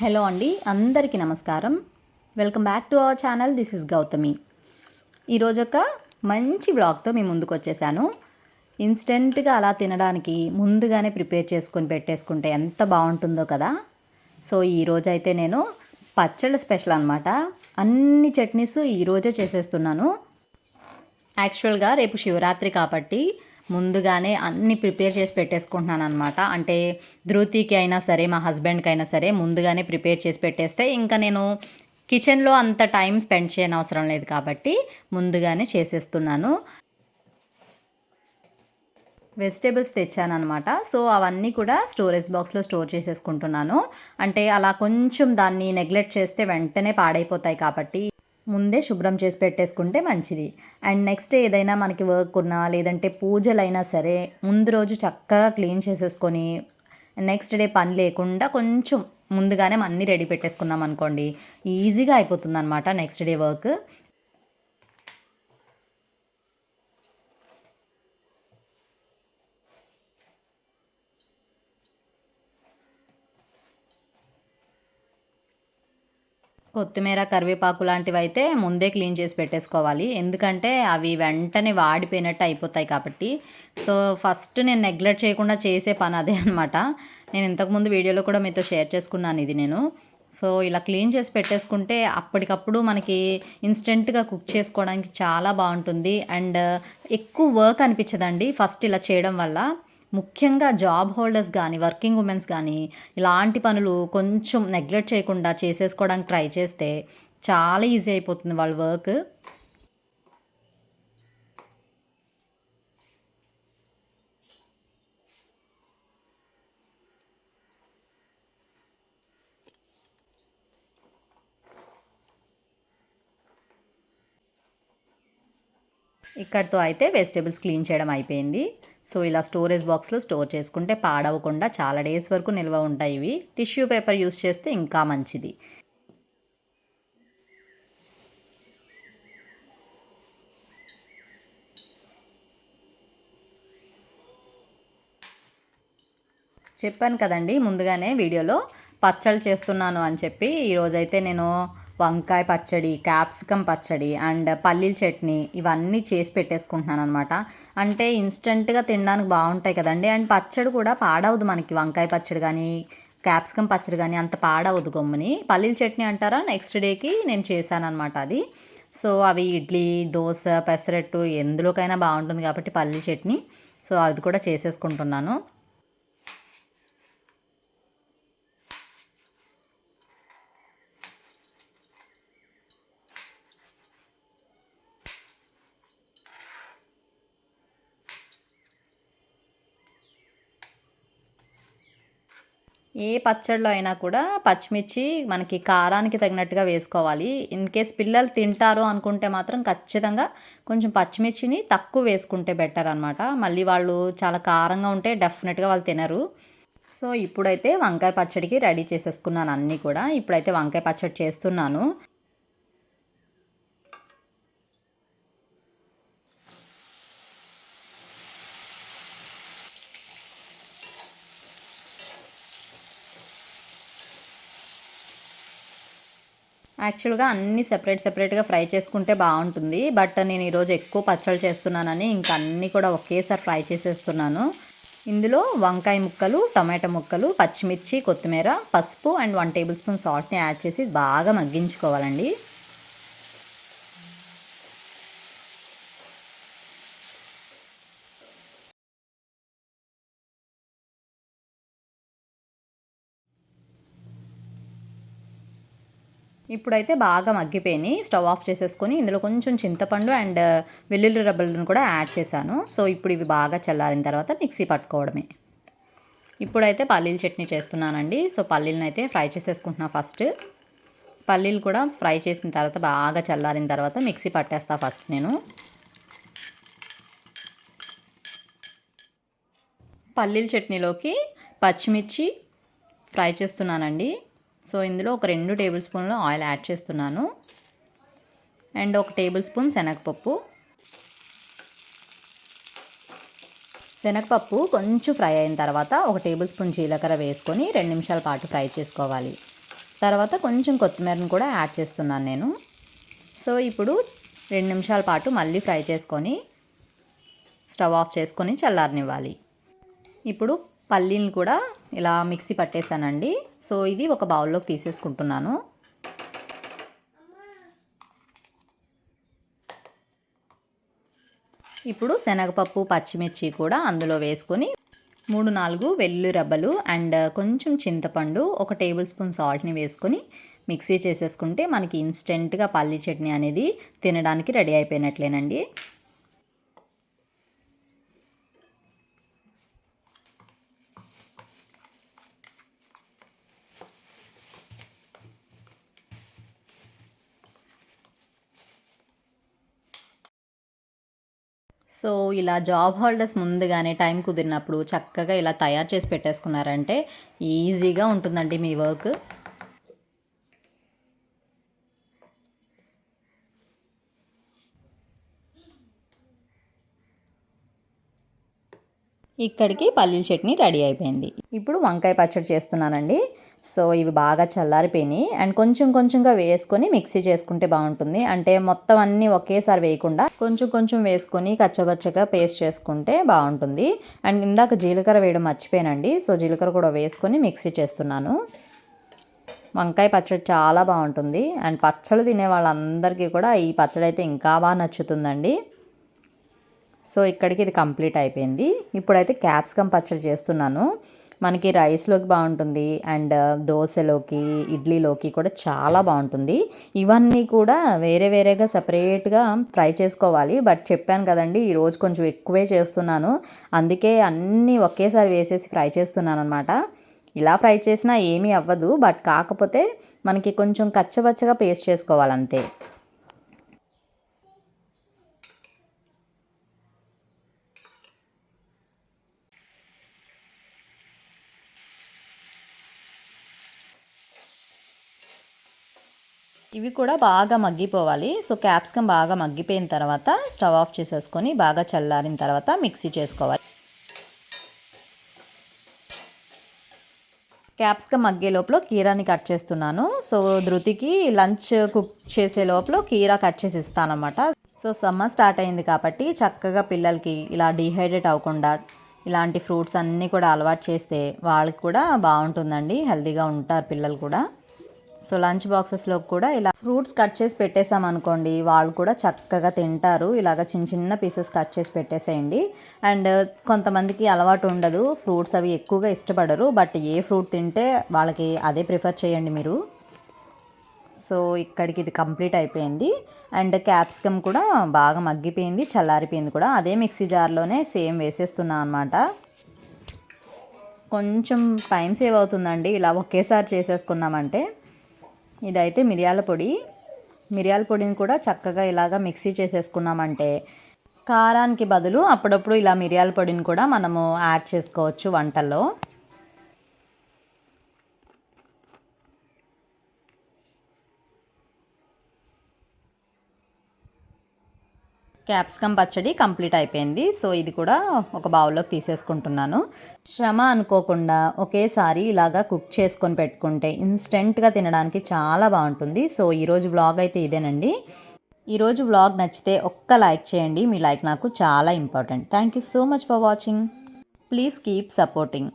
Hello అండి అందరికీ నమస్కారం. Welcome back to our channel this is Gautami. ఈరోజు ఒక మంచి బ్లాగ్తో మీ ముందుకు వచ్చేసాను. ఇన్స్టెంట్గా అలా తినడానికి ముందుగానే ప్రిపేర్ చేసుకొని పెట్టేసుకుంటే ఎంత బాగుంటుందో కదా. సో ఈరోజు అయితే నేను పచ్చళ్ళ స్పెషల్ అనమాట అన్ని చట్నీస్ ఈరోజే చేసేస్తున్నాను. యాక్చువల్గా రేపు శివరాత్రి కాబట్టి ముందుగానే అన్ని ప్రిపేర్ చేసి పెట్టేసుకుంటున్నాను అనమాట అంటే ధృతికి అయినా సరే మా హస్బెండ్కి అయినా సరే ముందుగానే ప్రిపేర్ చేసి పెట్టేస్తే ఇంకా నేను కిచెన్లో అంత టైం స్పెండ్ చేయని అవసరం లేదు కాబట్టి ముందుగానే చేసేస్తున్నాను. వెజిటేబుల్స్ తెచ్చానమాట సో అవన్నీ కూడా స్టోరేజ్ బాక్స్లో స్టోర్ చేసేసుకుంటున్నాను. అంటే అలా కొంచెం దాన్ని నెగ్లెక్ట్ చేస్తే వెంటనే పాడైపోతాయి కాబట్టి ముందే శుభ్రం చేసి పెట్టేసుకుంటే మంచిది. అండ్ నెక్స్ట్ ఏదైనా మనకి వర్క్ ఉన్నా లేదంటే పూజలైనా సరే ముందు రోజు చక్కగా క్లీన్ చేసేసుకొని నెక్స్ట్ డే పని లేకుండా కొంచెం ముందుగానే అన్నీ రెడీ పెట్టేసుకున్నాం అనుకోండి ఈజీగా అయిపోతుంది అనమాట నెక్స్ట్ డే వర్క్ కొత్తిమీర కరివేపాకు లాంటివి అయితే ముందే క్లీన్ చేసి పెట్టేసుకోవాలి. ఎందుకంటే అవి వెంటనే వాడిపోయినట్టు అయిపోతాయి కాబట్టి. సో ఫస్ట్ నేను నెగ్లెక్ట్ చేయకుండా చేసే పని అదే అనమాట నేను ఇంతకుముందు వీడియోలో కూడా మీతో షేర్ చేసుకున్నాను ఇది నేను. సో ఇలా క్లీన్ చేసి పెట్టేసుకుంటే అప్పటికప్పుడు మనకి ఇన్స్టెంట్గా కుక్ చేసుకోవడానికి చాలా బాగుంటుంది. అండ్ ఎక్కువ వర్క్ అనిపించదండి ఫస్ట్ ఇలా చేయడం వల్ల. ముఖ్యంగా జాబ్ హోల్డర్స్ కానీ వర్కింగ్ ఉమెన్స్ కానీ ఇలాంటి పనులు కొంచెం నెగ్లెక్ట్ చేయకుండా చేసేసుకోవడానికి ట్రై చేస్తే చాలా ఈజీ అయిపోతుంది వాళ్ళ వర్క్. ఇక్కడితో అయితే వెజిటేబుల్స్ క్లీన్ చేయడం అయిపోయింది. సో ఇలా స్టోరేజ్ బాక్స్లో స్టోర్ చేసుకుంటే పాడవకుండా చాలా డేస్ వరకు నిల్వ ఉంటాయి ఇవి. టిష్యూ పేపర్ యూస్ చేస్తే ఇంకా మంచిది. చెప్పాను కదండి ముందుగానే వీడియోలో పచ్చళ్ళు చేస్తున్నాను అని చెప్పి ఈరోజైతే నేను వంకాయ పచ్చడి క్యాప్సికమ్ పచ్చడి అండ్ పల్లీల చట్నీ ఇవన్నీ చేసి పెట్టేసుకుంటున్నాను అనమాట అంటే ఇన్స్టెంట్గా తినడానికి బాగుంటాయి కదండి. అండ్ పచ్చడి కూడా పాడవదు మనకి. వంకాయ పచ్చడి కానీ క్యాప్సికమ్ పచ్చడి కానీ అంత పాడవదు గమ్ముని. పల్లీల చట్నీ అంటారా? నెక్స్ట్ డేకి నేను చేశానమాట అది. సో అవి ఇడ్లీ దోశ పెసరట్టు ఎందులోకైనా బాగుంటుంది కాబట్టి పల్లీ చట్నీ. సో అది కూడా చేసేసుకుంటున్నాను. ఏ పచ్చడిలో అయినా కూడా పచ్చిమిర్చి మనకి కారానికి తగినట్టుగా వేసుకోవాలి. ఇన్ కేస్ పిల్లలు తింటారు అనుకుంటే మాత్రం ఖచ్చితంగా కొంచెం పచ్చిమిర్చిని తక్కువ వేసుకుంటే బెటర్ అనమాట మళ్ళీ వాళ్ళు చాలా కారంగా ఉంటే డెఫినెట్గా వాళ్ళు తినరు. సో ఇప్పుడైతే వంకాయ పచ్చడికి రెడీ చేసేసుకున్నాను అన్నీ కూడా. ఇప్పుడైతే వంకాయ పచ్చడి చేస్తున్నాను. యాక్చువల్గా అన్నీ సెపరేట్ సెపరేట్గా ఫ్రై చేసుకుంటే బాగుంటుంది. బట్ నేను ఈరోజు ఎక్కువ పచ్చళ్ళు చేస్తున్నానని ఇంకా అన్నీ కూడా ఒకేసారి ఫ్రై చేసేస్తున్నాను. ఇందులో వంకాయ ముక్కలు టమాటా ముక్కలు పచ్చిమిర్చి కొత్తిమీర పసుపు అండ్ వన్ టేబుల్ స్పూన్ సాల్ట్ని యాడ్ చేసి బాగా మగ్గించుకోవాలండి. ఇప్పుడైతే బాగా మగ్గిపోయినాయి. స్టవ్ ఆఫ్ చేసేసుకొని ఇందులో కొంచెం చింతపండు అండ్ uh, వెల్లుల్లి రబ్బలను కూడా యాడ్ చేశాను. సో ఇప్పుడు ఇవి బాగా చల్లారిన తర్వాత మిక్సీ పట్టుకోవడమే. ఇప్పుడైతే పల్లీల చట్నీ చేస్తున్నానండి. సో పల్లీలను అయితే ఫ్రై చేసేసుకుంటున్నా ఫస్ట్. పల్లీలు కూడా ఫ్రై చేసిన తర్వాత బాగా చల్లారిన తర్వాత మిక్సీ పట్టేస్తా ఫస్ట్ నేను. పల్లీల చట్నీలోకి పచ్చిమిర్చి ఫ్రై చేస్తున్నానండి. సో ఇందులో ఒక రెండు టేబుల్ స్పూన్లు ఆయిల్ యాడ్ చేస్తున్నాను. అండ్ ఒక టేబుల్ స్పూన్ శనగపప్పు. శనగపప్పు కొంచెం ఫ్రై అయిన తర్వాత ఒక టేబుల్ స్పూన్ జీలకర్ర వేసుకొని రెండు నిమిషాల పాటు ఫ్రై చేసుకోవాలి. తర్వాత కొంచెం కొత్తిమీరను కూడా యాడ్ చేస్తున్నాను నేను. సో ఇప్పుడు రెండు నిమిషాల పాటు మళ్ళీ ఫ్రై చేసుకొని స్టవ్ ఆఫ్ చేసుకొని చల్లారనివ్వాలి. ఇప్పుడు పల్లీని కూడా ఇలా మిక్సీ పట్టేశానండి. సో ఇది ఒక బౌల్లోకి తీసేసుకుంటున్నాను. ఇప్పుడు శనగపప్పు పచ్చిమిర్చి కూడా అందులో వేసుకొని మూడు నాలుగు వెల్లుల్లి రబ్బలు అండ్ కొంచెం చింతపండు ఒక టేబుల్ స్పూన్ సాల్ట్ని వేసుకొని మిక్సీ చేసేసుకుంటే మనకి ఇన్స్టెంట్గా పల్లీ చట్నీ అనేది తినడానికి రెడీ అయిపోయినట్లేనండి. సో ఇలా జాబ్ హోల్డర్స్ ముందుగానే టైం కుదిరినప్పుడు చక్కగా ఇలా తయారు చేసి పెట్టేసుకున్నారంటే ఈజీగా ఉంటుందండి మీ వర్క్ ఇక్కడికి పల్లీల చట్నీ రెడీ అయిపోయింది. ఇప్పుడు వంకాయ పచ్చడి చేస్తున్నానండి. సో ఇవి బాగా చల్లారిపోయినాయి. అండ్ కొంచెం కొంచెంగా వేసుకొని మిక్సీ చేసుకుంటే బాగుంటుంది. అంటే మొత్తం అన్నీ ఒకేసారి వేయకుండా కొంచెం కొంచెం వేసుకొని కచ్చబచ్చగా పేస్ట్ చేసుకుంటే బాగుంటుంది. అండ్ ఇందాక జీలకర్ర వేయడం మర్చిపోయానండి. సో జీలకర్ర కూడా వేసుకొని మిక్సీ చేస్తున్నాను. వంకాయ పచ్చడి చాలా బాగుంటుంది. అండ్ పచ్చడి తినే వాళ్ళందరికీ కూడా ఈ పచ్చడి అయితే ఇంకా బాగా నచ్చుతుందండి. సో ఇక్కడికి ఇది కంప్లీట్ అయిపోయింది. ఇప్పుడైతే క్యాప్సికమ్ పచ్చడి చేస్తున్నాను. మనకి రైస్లోకి బాగుంటుంది అండ్ దోశలోకి ఇడ్లీలోకి కూడా చాలా బాగుంటుంది ఇవన్నీ కూడా వేరే వేరేగా సపరేట్గా ఫ్రై చేసుకోవాలి. బట్ చెప్పాను కదండి ఈరోజు కొంచెం ఎక్కువే చేస్తున్నాను. అందుకే అన్నీ ఒకేసారి వేసేసి ఫ్రై చేస్తున్నాను అనమాట ఇలా ఫ్రై చేసినా ఏమీ అవ్వదు. బట్ కాకపోతే మనకి కొంచెం కచ్చబచ్చగా పేస్ట్ చేసుకోవాలంతే. ఇవి కూడా బాగా మగ్గిపోవాలి. సో క్యాప్సికమ్ బాగా మగ్గిపోయిన తర్వాత స్టవ్ ఆఫ్ చేసేసుకొని బాగా చల్లారిన తర్వాత మిక్సీ చేసుకోవాలి. క్యాప్సికమ్ మగ్గే లోపల కీరాని కట్ చేస్తున్నాను. సో ధృతికి లంచ్ కుక్ చేసే లోపల కీరా కట్ చేసి ఇస్తానమాట సో సమ్మర్ స్టార్ట్ అయింది కాబట్టి చక్కగా పిల్లలకి ఇలా డీహైడ్రేట్ అవ్వకుండా ఇలాంటి ఫ్రూట్స్ అన్నీ కూడా అలవాటు చేస్తే వాళ్ళకి కూడా బాగుంటుందండి. హెల్తీగా ఉంటారు పిల్లలు కూడా. సో లంచ్ బాక్సెస్లో కూడా ఇలా ఫ్రూట్స్ కట్ చేసి పెట్టేసాం అనుకోండి. వాళ్ళు కూడా చక్కగా తింటారు. ఇలాగ చిన్న చిన్న పీసెస్ కట్ చేసి పెట్టేసేయండి. అండ్ కొంతమందికి అలవాటు ఉండదు. ఫ్రూట్స్ అవి ఎక్కువగా ఇష్టపడరు. బట్ ఏ ఫ్రూట్ తింటే వాళ్ళకి అదే ప్రిఫర్ చేయండి మీరు. సో ఇక్కడికి ఇది కంప్లీట్ అయిపోయింది. అండ్ క్యాప్సికమ్ కూడా బాగా మగ్గిపోయింది. చల్లారిపోయింది కూడా. అదే మిక్సీ జార్లోనే సేమ్ వేసేస్తున్నా అనమాట కొంచెం టైం సేవ్ అవుతుందండి. ఇలా ఒకేసారి చేసేసుకున్నామంటే. ఇదైతే మిరియాల పొడి. మిరియాల పొడిని కూడా చక్కగా ఇలాగ మిక్సీ చేసేసుకున్నామంటే కారానికి బదులు అప్పుడప్పుడు ఇలా మిరియాల పొడిని కూడా మనము యాడ్ చేసుకోవచ్చు వంటల్లో. క్యాప్సికమ్ పచ్చడి కంప్లీట్ అయిపోయింది. సో ఇది కూడా ఒక బౌల్లోకి తీసేసుకుంటున్నాను. శ్రమ అనుకోకుండా ఒకేసారి ఇలాగా కుక్ చేసుకొని పెట్టుకుంటే ఇన్స్టెంట్గా తినడానికి చాలా బాగుంటుంది. సో ఈరోజు వ్లాగ్ అయితే ఇదేనండి. ఈరోజు వ్లాగ్ నచ్చితే ఒక్క లైక్ చేయండి. మీ లైక్ నాకు చాలా important. Thank you so much for watching. Please keep supporting.